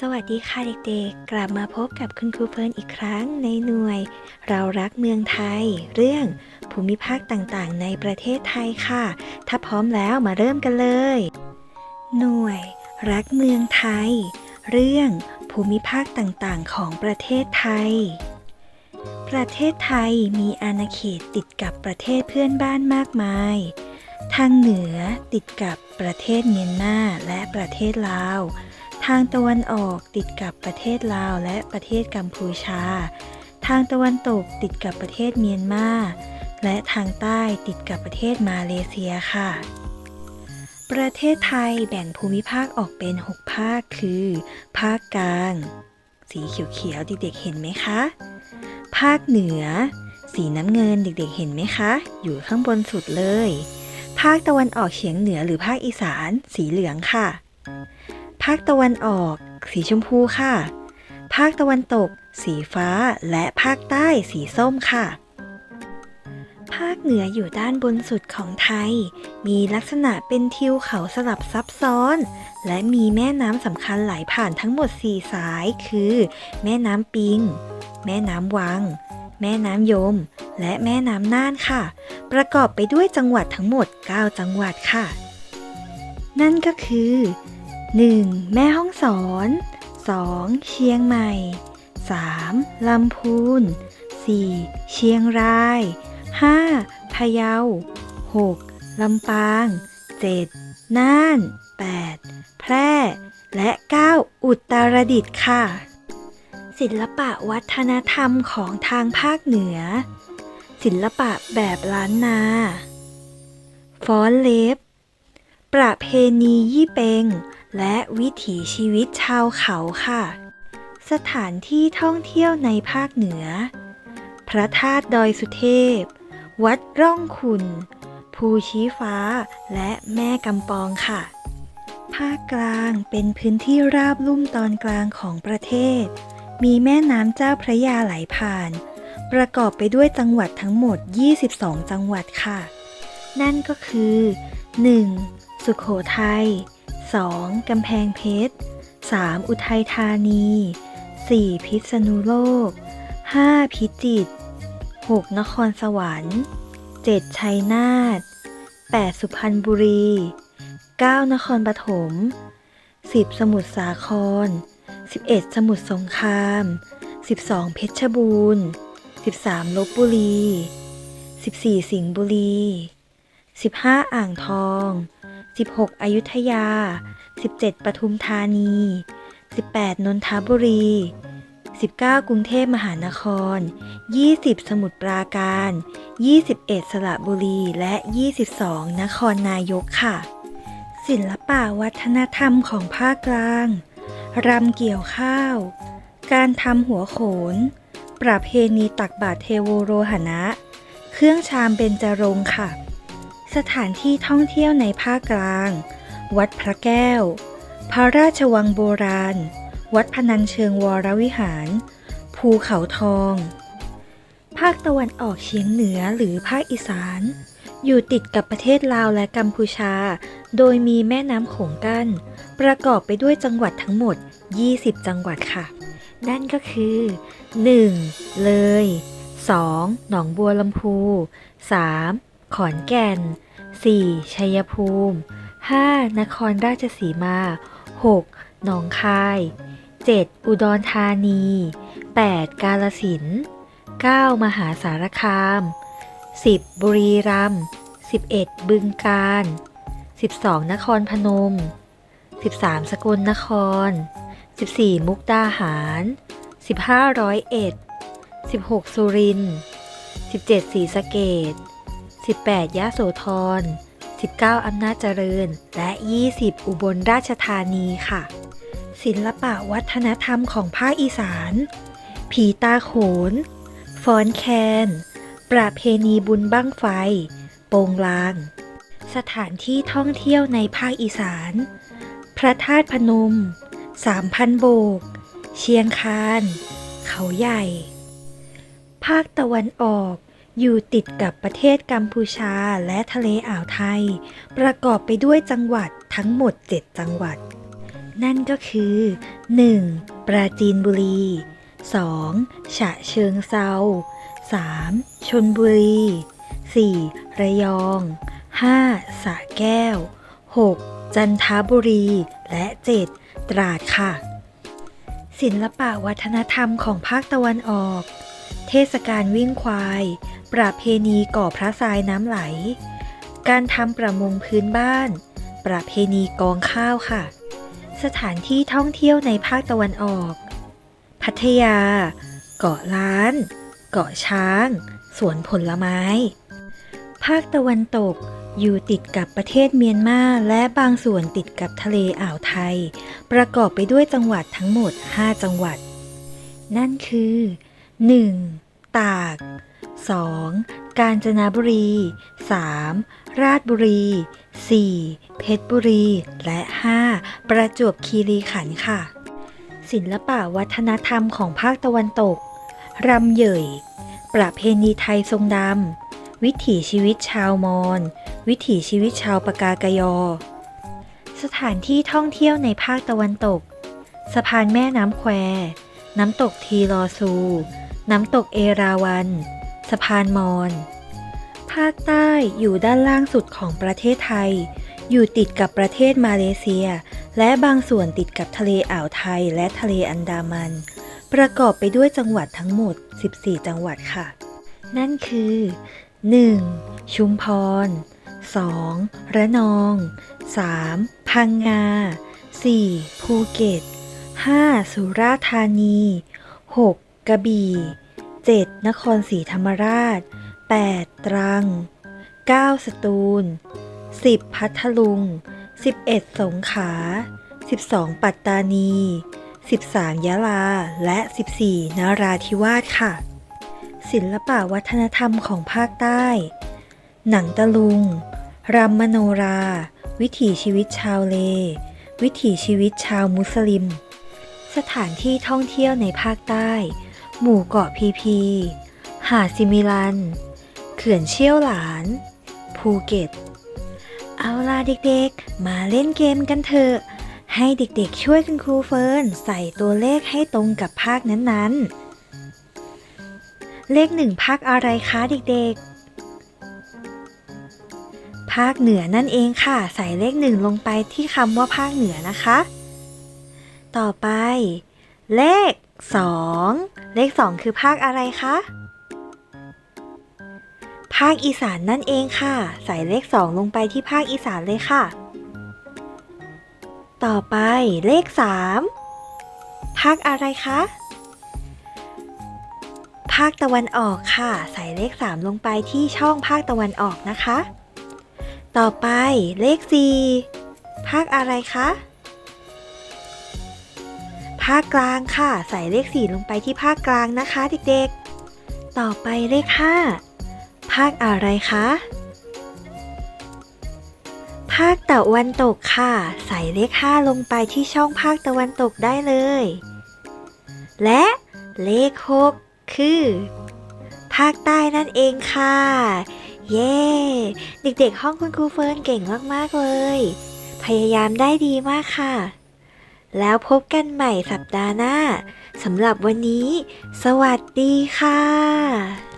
สวัสดีค่ะเด็กๆ กลับมาพบกับคุณครูเฟิร์นอีกครั้งในหน่วย เรารักเมืองไทย เรื่องภูมิภาคต่างๆ ในประเทศไทยค่ะ ถ้าพร้อมแล้วมาเริ่มกันเลย หน่วย รักเมืองไทย เรื่องภูมิภาคต่างๆ ของประเทศไทย ประเทศไทยมีอาณาเขตติดกับประเทศเพื่อนบ้านมากมาย ทางเหนือติดกับประเทศเมียนมาและประเทศลาวางตะวันออกติดกับประเทศลาวและประเทศกัมพูชา ทางตะวันตกติดกับประเทศเมียนมา และทางใต้ติดกับประเทศมาเลเซียค่ะ ประเทศไทยแบ่งภูมิภาคออกเป็น 6 ภาคคือ ภาคกลาง สีเขียวๆเด็กๆเห็นไหมคะ ภาคเหนือ สีน้ำเงินเด็กๆเห็นไหมคะ อยู่ข้างบนสุดเลย ภาคตะวันออกเฉียงเหนือหรือภาคอีสาน สีเหลืองค่ะ ภาคตะวันออก สีชมพูค่ะ ภาคตะวันตก สีฟ้า และภาคใต้สีส้มค่ะ ภาคเหนืออยู่ด้านบนสุดของไทย มีลักษณะเป็นทิวเขาสลับซับซ้อน และมีแม่น้ำสำคัญไหลผ่านทั้งหมด 4 สาย คือ แม่น้ำปิง แม่น้ำวัง แม่น้ำยม และแม่น้ำน่านค่ะ ประกอบไปด้วยจังหวัดทั้งหมด 9 จังหวัดค่ะนั่นก็คือ 1. แม่ฮ่องสอน 2. เชียงใหม่ 3. ลำพูน 4. เชียงราย 5. พะเยา 6. ลำปาง 7. น่าน 8. แพร่ และ 9. อุตรดิตถ์ค่ะ ศิลปะวัฒนธรรมของทางภาคเหนือ ศิลปะแบบล้านนา ฟ้อนเล็บ ประเพณียี่เปง และวิถีชีวิตชาวเขาค่ะ สถานที่ท่องเที่ยวในภาคเหนือ พระธาตุดอยสุเทพ วัดร่องขุนภูชี้ฟ้าและแม่กำปองค่ะ ภาคกลางเป็นพื้นที่ราบลุ่มตอนกลางของประเทศ มีแม่น้ำเจ้าพระยาไหลผ่าน ประกอบไปด้วยจังหวัดทั้งหมด 22 จังหวัดค่ะ นั่นก็คือ 1. สุขโขทัย 2. กำแพงเพชร 3. อุทัยธานี 4. พิษณุโลก 5. พิจิตร 6. นครสวรรค์ 7. ชัยนาท 8. สุพรรณบุรี 9. นครปฐม 10. สมุทรสาคร 11. สมุทรสงคราม 12. เพชรบูรณ์ 13. ลบบุรี 14. สิงห์บุรี 15. อ่างทอง 16. อยุธยา 17. ปทุมธานี 18. นนทบุรี 19. กรุงเทพมหานคร 20. สมุทรปราการ 21. สระบุรี และ 22. นครนายกค่ะ ศิลปะวัฒนธรรมของภาคกลาง รำเกี่ยวข้าว การทำหัวโขน ประเพณีตักบาตรเทโวโรหณะ เครื่องชามเบญจรงค์ค่ะ สถานที่ท่องเที่ยวในภาคกลาง วัดพระแก้ว พระราชวังโบราณ วัดพนัญเชิงวรวิหาร ภูเขาทอง ภาคตะวันออกเฉียงเหนือหรือภาคอีสาน อยู่ติดกับประเทศลาวและกัมพูชา โดยมีแม่น้ำโขงกั้น ประกอบไปด้วยจังหวัดทั้งหมด 20 จังหวัดค่ะ นั่นก็คือ 1. เลย 2. หนองบัวลำพู 3. ขอนแก่น 4. ชัยภูมิ 5. นครราชสีมา 6. หนองคาย 7. อุดรธานี 8. กาลสินธุ์ 9. มหาสารคาม 10. บุรีรัมย์ 11. บึงกาฬ 12. นครพนม 13. สกลนคร 14. มุกดาหาร 15. ร้อยเอ็ด 16. สุรินทร์ 17. ศรีสะเกด 18. ยะโสธร 19. อำนาจเจริญ และ 20. อุบลราชธานีค่ะ ศิลปะวัฒนธรรมของภาคอีสาน ผีตาโขน ฟอนแคน ประเพณีบุญบั้งไฟ โปงลาง สถานที่ท่องเที่ยวในภาคอีสาน พระธาตุพนม สามพันโบก เชียงคาน เขาใหญ่ ภาคตะวันออก อยู่ติดกับประเทศกัมพูชาและทะเลอ่าวไทย ประกอบไปด้วยจังหวัดทั้งหมด 7 จังหวัด นั่นก็คือ 1. ปราจีนบุรี 2. ฉะเชิงเซา 3. ชนบุรี 4. ระยอง 5. สระแก้ว 6. จันทบุรี และ 7. ตราดค่ะ ศิลปะวัฒนธรรมของภาคตะวันออก เทศกาลวิ่งควาย ประเพณีก่อพระทรายน้ำไหล การทำประมงพื้นบ้าน ประเพณีกองข้าวค่ะ สถานที่ท่องเที่ยวในภาคตะวันออก พัทยา เกาะล้าน เกาะช้าง สวนผลไม้ ภาคตะวันตกอยู่ติดกับประเทศเมียนมาและบางส่วนติดกับทะเลอ่าวไทย ประกอบไปด้วยจังหวัดทั้งหมด 5 จังหวัด นั่นคือ 1. ตาก 2. กาญจนบุรี 3. ราชบุรี 4. เพชรบุรี และ 5. ประจวบคีรีขันธ์ค่ะ ศิลปะวัฒนธรรมของภาคตะวันตก รำเหยยประเพณีไทยทรงดำ วิถีชีวิตชาวมอญ วิถีชีวิตชาวปากากยอ สถานที่ท่องเที่ยวในภาคตะวันตก สะพานแม่น้ำแคว น้ำตกทีลอซู น้ำตกเอราวัน สะพานมอญภาคใต้อยู่ด้านล่างสุดของประเทศไทย อยู่ติดกับประเทศมาเลเซีย และบางส่วนติดกับทะเลอ่าวไทยและทะเลอันดามัน ประกอบไปด้วยจังหวัดทั้งหมด 14 จังหวัดค่ะ นั่นคือ 1. ชุมพร 2. ระนอง 3. พังงา 4. ภูเก็ต 5. สุราษฎร์ธานี 6. กระบี่ 7. นครศรีธรรมราช 8. ตรัง 9. สตูล 10. พัทลุง 11. สงขลา 12. ปัตตานี 13. ยะลา และ 14. นราธิวาสค่ะ ศิลปะวัฒนธรรมของภาคใต้ หนังตะลุงรำมโนรา วิถีชีวิตชาวเล วิถีชีวิตชาวมุสลิม สถานที่ท่องเที่ยวในภาคใต้ หมู่เกาะพีพี หาดซิมิลัน เขื่อนเชี่ยวหลาน ภูเก็ต เอาล่ะเด็กๆ มาเล่นเกมกันเถอะ ให้เด็กๆช่วยคุณครูเฟิร์นใส่ตัวเลขให้ตรงกับภาคนั้นๆ เลขหนึ่งภาคอะไรคะเด็กๆ ภาคเหนือนั่นเองค่ะ ใส่เลขหนึ่งลงไปที่คำว่าภาคเหนือนะคะ ต่อไป เลข สองเลขสองคือภาคอะไรคะ ภาคอีสานนั่นเองค่ะ ใส่เลขสองลงไปที่ภาคอีสานเลยค่ะ ต่อไปเลขสามภาคอะไรคะ ภาคตะวันออกค่ะ ใส่เลขสามลงไปที่ช่องภาคตะวันออกนะคะ ต่อไปเลขสี่ภาคอะไรคะาคกลางค่ะ ใส่เลขสี่ลงไปที่ภาคกลางนะคะเด็กๆ ต่อไปเลขห้าภาคอะไรคะ ภาคตะวันตกค่ะ ใส่เลขห้าลงไปที่ช่องภาคตะวันตกได้เลย และเลขหกคือ ภาคใต้นั่นเองค่ะ เย้ เด็กๆ ห้องคุณครูเฟิร์นเก่งมากๆเลย พยายามได้ดีมากค่ะ แล้วพบกันใหม่สัปดาห์หน้าสำหรับวันนี้ สวัสดีค่ะ